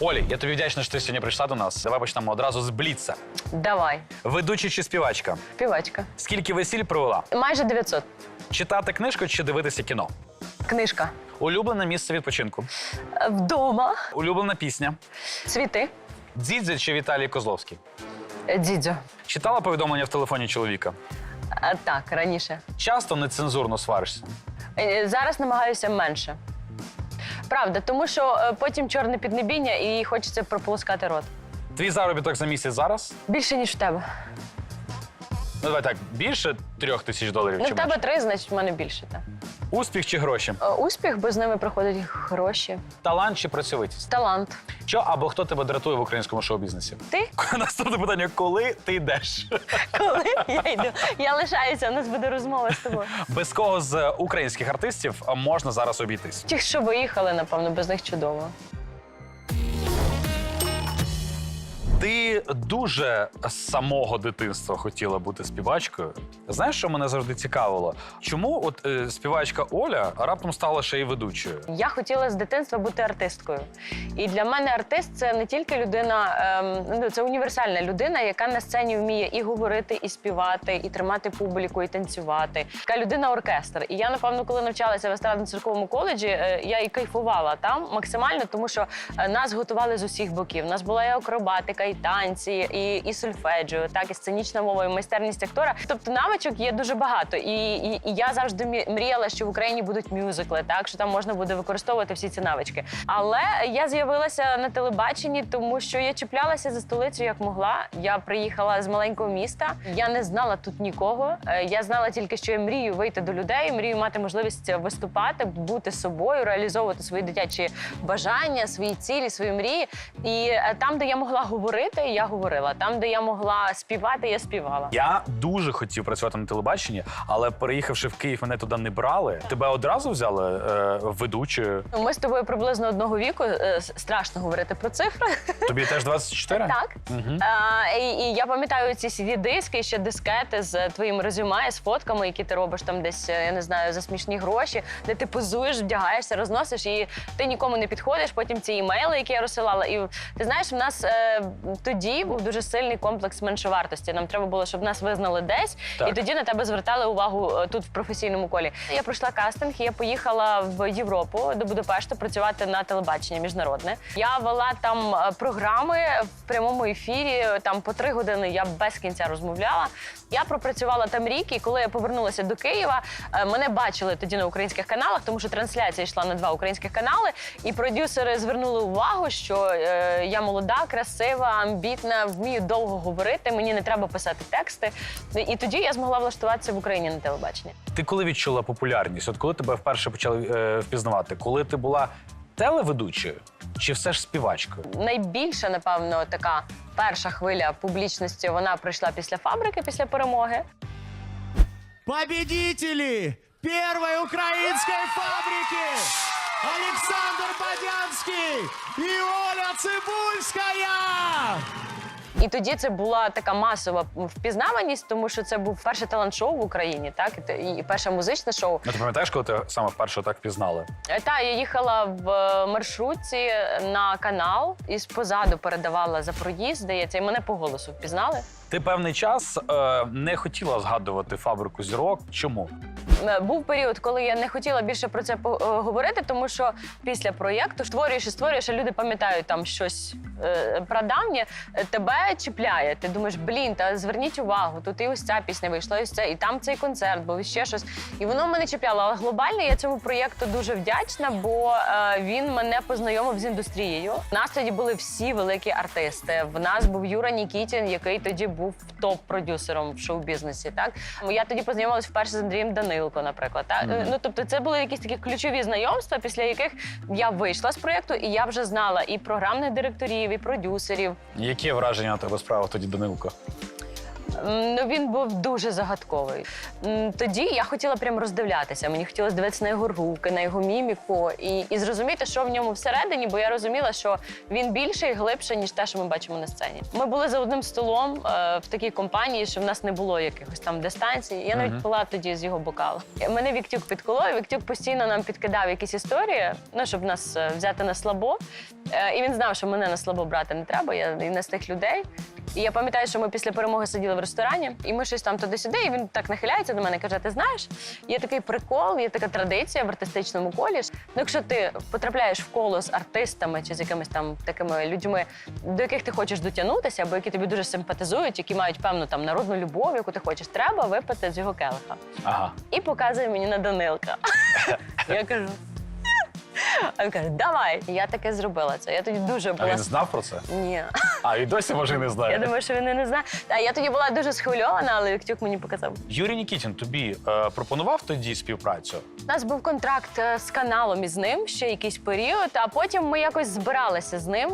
Олі, я тобі вдячний, що ти сьогодні прийшла до нас. Давай почнемо одразу з бліца. Давай, Ведуча чи співачка? співачка. Скільки весіль провела? Майже 900. Читати книжку чи дивитися кіно? Книжка. Улюблене місце відпочинку. Е, Вдома. Улюблена пісня. Цвіти. Дзідзя чи Віталій Козловський? Е. Читала повідомлення в телефоні чоловіка? Е, Так, раніше. Часто нецензурно сваришся. Е, Зараз намагаюся менше. Правда, тому що е, потім чорне піднебіння і хочеться прополоскати рот. Твій заробіток за місяць зараз? Більше, ніж в тебе. Ну давай так, більше трьох тисяч доларів Ну, чи в тебе три, значить, в мене більше. Так. Успіх чи гроші? Е, Успіх, бо з ними приходять гроші. Талант чи працьовитість? Талант. Що або хто тебе дратує в українському шоу-бізнесі? Ти? Наступне питання: коли ти йдеш? Коли я йду? Я лишаюся, у нас буде розмова з тобою. Без кого з українських артистів можна зараз обійтись? Ті, що виїхали, напевно, без них чудово. Ти дуже з самого дитинства хотіла бути співачкою. Знаєш, що мене завжди цікавило? Чому от е, співачка Оля раптом стала ще й ведучою? Я хотіла з дитинства бути артисткою. І для мене артист це не тільки людина, ем, ну це універсальна людина, яка на сцені вміє і говорити, і співати, і тримати публіку, і танцювати. Така людина оркестр. І я, напевно, коли навчалася в естрадно-цирковому коледжі, е, я і кайфувала там максимально, тому що е, нас готували з усіх боків. У нас була і акробатика, і танці, і, і сольфеджіо, так і сценічна мова, і майстерність актора. Тобто навичок є дуже багато. І, і, і я завжди мріяла, що в Україні будуть мюзикли, так що там можна буде використовувати всі ці навички. Але я з'явилася на телебаченні, тому що я чіплялася за столицю як могла. Я приїхала з маленького міста. Я не знала тут нікого. Е, Я знала тільки, що я мрію вийти до людей, мрію мати можливість виступати, бути собою, реалізовувати свої дитячі бажання, свої цілі, свої мрії. І е, там, де я могла говорити, я говорила. Там, де я могла співати, я співала. Я дуже хотів працювати на телебаченні, але переїхавши в Київ, мене туди не брали. Тебе одразу взяли е, ведучою. Ми з тобою приблизно одного віку. е, Страшно говорити про цифри. Тобі теж 24? Так. Мгм. А, і, і я пам'ятаю ці cd диски ще дискети з твоїм резюме, з фотками, які ти робиш там десь, е, я не знаю, за смішні гроші, де ти позуєш, вдягаєшся, розносиш, і ти нікому не підходиш. Потім ці імейли, які я розсилала. І ти знаєш, в нас е, тоді був дуже сильний комплекс меншовартості. Нам треба було, щоб нас визнали десь, Так. і тоді на тебе звертали увагу е, тут в професійному колі. Я пройшла кастинг, я поїхала в Європу до Будапешта працювати на телебаченні міжнародне. Я вела там е, програми в прямому ефірі. Там по три години я без кінця розмовляла. Я пропрацювала там рік, і коли я повернулася до Києва, е, мене бачили тоді на українських каналах, тому що трансляція йшла на два українських канали. І продюсери звернули увагу, що я молода, красива, амбітна, вмію довго говорити. Мені не треба писати тексти. І тоді я змогла влаштуватися в Україні на телебаченні. Ти коли відчула популярність? От коли тебе вперше почали е, впізнавати? Коли ти була телеведучою чи все ж співачкою? Найбільша, напевно, така перша хвиля публічності вона прийшла після фабрики, після перемоги. Победители первой украинской фабрики Александр Бодянский и Оля Цибульская! І тоді це була така масова впізнаваність, тому що це був перше талант-шоу в Україні, так і перше музичне шоу. Ну, ти пам'ятаєш, коли ти саме вперше так впізнали? Е, Та я їхала в е, маршрутці на канал і позаду передавала за проїзд, здається, і мене по голосу впізнали. Ти певний час е, не хотіла згадувати фабрику зірок. Чому? Е, Був період, коли я не хотіла більше про це по- е, говорити, тому що після проєкту створюєш і створюєш, а люди пам'ятають там щось е, прадавнє, е, тебе чіпляє. Ти думаєш, блін, та зверніть увагу, тут і ось ця пісня вийшла, і ось це, і там цей концерт, був і ще щось. І воно мене чіпляло. Але глобально я цьому проєкту дуже вдячна, бо е, він мене познайомив з індустрією. У нас тоді були всі великі артисти. В нас був Юра Нікітін, який тоді був топ-продюсером в шоу-бізнесі. Так я тоді познайомилась вперше з Андрієм Данилко, наприклад. Так? Мгм. Ну тобто, це були якісь такі ключові знайомства, після яких я вийшла з проєкту, і я вже знала і програмних директорів, і продюсерів. Які враження на тебе справа тоді Данилко? М, Ну він був дуже загадковий. М, Тоді я хотіла прям роздивлятися. Мені хотілося дивитися на його руки, на його міміку і, і зрозуміти, що в ньому всередині, бо я розуміла, що він більше і глибше, ніж те, що ми бачимо на сцені. Ми були за одним столом е, в такій компанії, що в нас не було якихось там дистанцій. Я навіть пила тоді з його бокалу. Мене Віктюк підколов, і Віктюк постійно нам підкидав якісь історії, ну щоб нас е, взяти на слабо. Е, І він знав, що мене на слабо брати не треба. Я не з тих людей. І я пам'ятаю, що ми після перемоги сиділи в ресторані, і ми щось там туди-сюди, і він так нахиляється до мене каже: Ти знаєш, є такий прикол, є така традиція в артистичному колі. Ну, якщо ти потрапляєш в коло з артистами чи з якимись там такими людьми, до яких ти хочеш дотягнутися, або які тобі дуже симпатизують, які мають певну там народну любов, яку ти хочеш, треба випити з його келиха. Ага. І показує мені на Данилка. Я кажу. А він каже, давай. І Я таке зробила це. Я тоді дуже А була. він знав про це? Ні. А і досі може не знає. Я думаю, що він і не знає. Та я тоді була дуже схвильована, але Віктюк мені показав. Юрій Нікітін тобі е, пропонував тоді співпрацю? У нас був контракт е, з каналом із ним ще якийсь період, а потім ми якось збиралися з ним,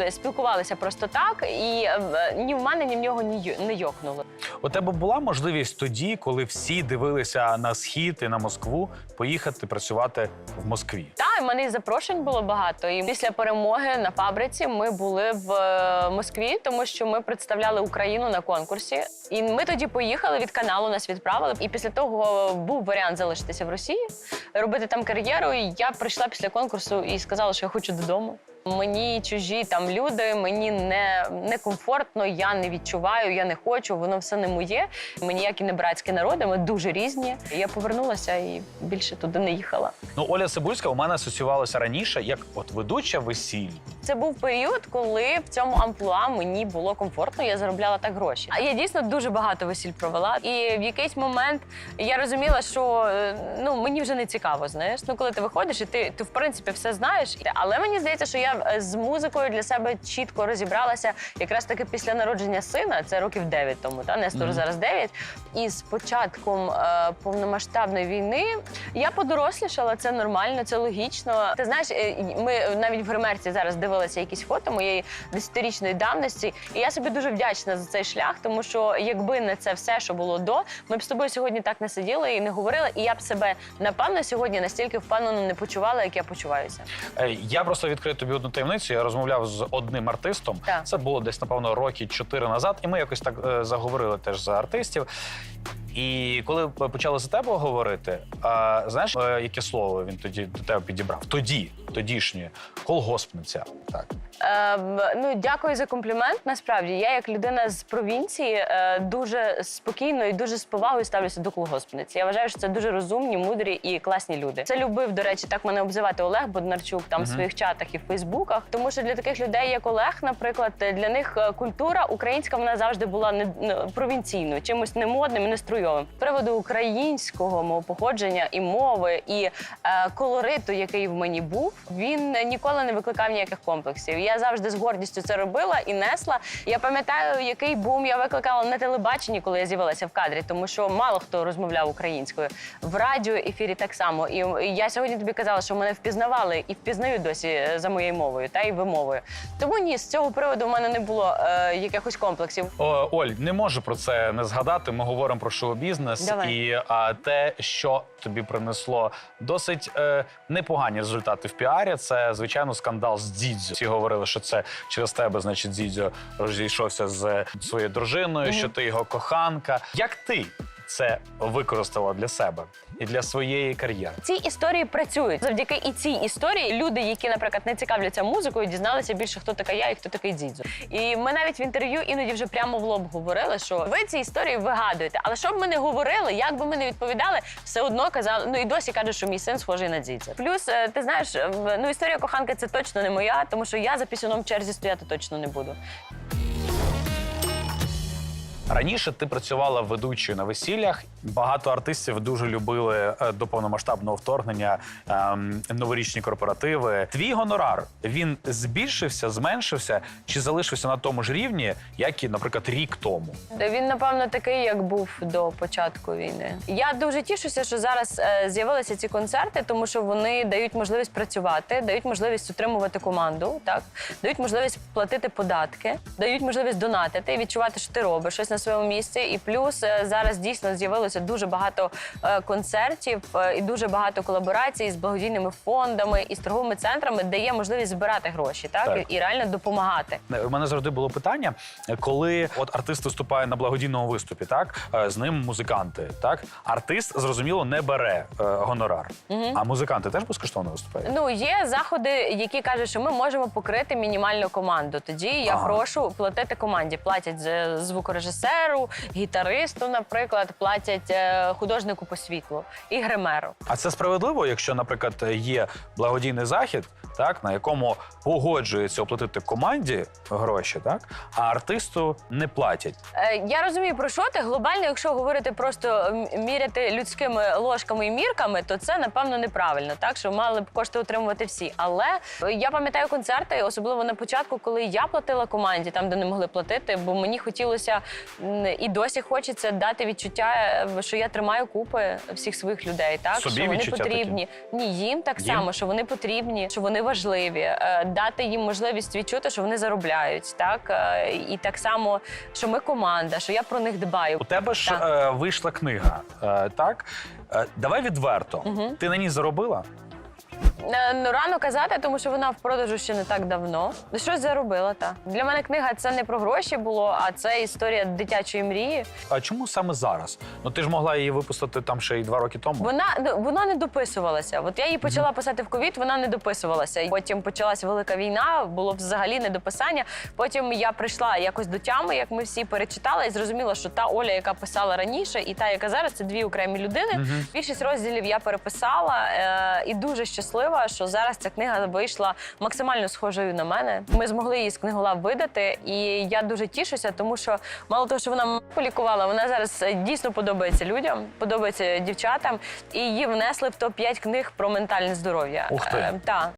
е, спілкувалися просто так, і е, ні в мене, ні в нього ні ю- не йокнуло. У тебе була можливість тоді, коли всі дивилися на схід і на Москву, поїхати працювати в Москві? Та в мене і запрошень було багато. І після перемоги на фабриці ми були в е, Москві, тому що ми представляли Україну на конкурсі. І ми тоді поїхали від каналу, нас відправили. І після того був варіант залишитися в Росії, робити там кар'єру. І я прийшла після конкурсу і сказала, що я хочу додому. Мені чужі там люди, мені не, не комфортно, я не відчуваю, я не хочу, воно все не моє. Ми ніякі не братські народи, ми дуже різні. Я повернулася і більше туди не їхала. Ну, Оля Цибульська у мене асоціювалася раніше як от ведуча весіль. Це був період, коли в цьому амплуа мені було комфортно, я заробляла так гроші. А я дійсно дуже багато весіль провела. І в якийсь момент я розуміла, що е, ну мені вже не цікаво. Знаєш, ну коли ти виходиш, і ти, ти в принципі все знаєш. Але мені здається, що я е, з музикою для себе чітко розібралася якраз таки після народження сина. Це років 9 тому. Та Нестору зараз 9. І з початком е, повномасштабної війни я подорослішала. Це нормально, це логічно. Ти знаєш, е, ми навіть в гримерці зараз дивилися якісь фото моєї десятирічної давності, і я собі дуже вдячна за цей шлях, тому що якби не це все, що було до, ми б з тобою сьогодні так не сиділи і не говорили. І я б себе напевно сьогодні настільки впевнено не почувала, як я почуваюся. Е, Я просто відкрию тобі одну таємницю. Я розмовляв з одним артистом. Так. Це було десь, напевно, роки чотири назад, і ми якось так е, заговорили теж за артистів. І коли почали за тебе говорити, а, знаєш, е, яке слово він тоді до тебе підібрав? Тоді, тодішнє, колгоспниця. Так. Е, ну, дякую за комплімент. Насправді, я як людина з провінції е, дуже спокійно і дуже з повагою ставлюся до колгоспниць. Я вважаю, що це дуже розумні, мудрі і класні люди. Це любив, до речі, так мене обзивати Олег Боднарчук там в своїх чатах і в Фейсбуках. Тому що для таких людей, як Олег, наприклад, для них е, культура українська вона завжди була не, не провінційною, чимось немодним і неструйовим. З приводу українського мого походження і мови, і е, колориту, який в мені був, він ніколи не викликав ніяких комплексів. Я завжди з гордістю це робила і несла. Я пам'ятаю, який бум я викликала на телебаченні, коли я з'явилася в кадрі, тому що мало хто розмовляв українською. В радіоефірі так само. І я сьогодні тобі казала, що мене впізнавали і впізнають досі е, за моєю мовою та й вимовою. Тому ні, з цього приводу в мене не було е, якихось комплексів. О, Оль, не можу про це не згадати. Ми говоримо про шоу-бізнес Давай. і а, те, що тобі принесло досить е, непогані результати в піарі. Це звичайно скандал з Дідзю. Всі говорили, що це через тебе, значить, Дідзю розійшовся з своєю дружиною, що ти його коханка. Як ти це використала для себе і для своєї кар'єри? Ці історії працюють завдяки і цій історії. Люди, які, наприклад, не цікавляться музикою, дізналися більше, хто така я і хто такий дідзю. І ми навіть в інтерв'ю іноді вже прямо в лоб говорили, що ви ці історії вигадуєте. Але що б ми не говорили, як би ми не відповідали, все одно казали. Ну і досі кажуть, що мій син схожий на дідзю. Плюс, е, ти знаєш, ну історія коханки це точно не моя, тому що я за пісюном черзі стояти точно не буду. Раніше ти працювала ведучою на весіллях. Багато артистів дуже любили е, до повномасштабного вторгнення ем, новорічні корпоративи. Твій гонорар він збільшився, зменшився чи залишився на тому ж рівні, як і, наприклад, рік тому. Він, напевно, такий, як був до початку війни. Я дуже тішуся, що зараз е, з'явилися ці концерти, тому що вони дають можливість працювати, дають можливість утримувати команду, так дають можливість платити податки, дають можливість донатити і відчувати, що ти робиш щось на своєму місці. І плюс е, зараз дійсно з'явилося дуже багато е, концертів е, і дуже багато колаборацій з благодійними фондами і з торговими центрами, де є можливість збирати гроші, так, Так. і реально допомагати. У мене завжди було питання, коли от артист виступає на благодійному виступі, так з ним музиканти, так артист зрозуміло не бере гонорар, а музиканти теж безкоштовно виступають. Ну є заходи, які кажуть, що ми можемо покрити мінімальну команду. Тоді я Ага. прошу платити команді. Платять з- звукорежисеру, гітаристу, наприклад, платять е, художнику по світлу і гримеру. А це справедливо, якщо, наприклад, є благодійний захід, так на якому погоджується оплатити команді гроші, так а артисту не платять. Е, Я розумію, про що ти глобально, якщо говорити просто міряти людськими ложками і мірками, то це напевно неправильно. Так що мали б кошти отримувати всі. Але е, я пам'ятаю концерти, особливо на початку, коли я платила команді, там де не могли платити, бо мені хотілося і досі хочеться дати відчуття, е, що я тримаю купи всих своїх людей. Так Собі що вони відчуття потрібні. Ні, їм так Їм? само, що вони потрібні, що вони важливі, е, дати їм можливість відчути, що вони заробляють, так е, і так само, що ми команда, що я про них дбаю. У тебе ж Так. вийшла книга, так? Давай відверто. Ти на ній заробила? Е, Ну, рано казати, тому що вона в продажу ще не так давно. Щось заробила, так. Для мене книга це не про гроші було, а це історія дитячої мрії. А чому саме зараз? Ну ти ж могла її випустити там ще й два роки тому. Вона ну, вона не дописувалася. От я її почала писати в ковід, вона не дописувалася. Потім почалась велика війна, було взагалі недописання. Потім я прийшла якось до тями, як ми всі перечитали, і зрозуміла, що та Оля, яка писала раніше, і та, яка зараз, це дві окремі людини. Більшість розділів я переписала е, і дуже щаслива, що зараз ця книга вийшла максимально схожою на мене. Ми змогли її з книголав видати, і я дуже тішуся, тому що мало того, що вона полікувала, вона зараз е, дійсно подобається людям, подобається дівчатам, і її внесли в топ 5 книг про ментальне здоров'я. Ух ти. Е, та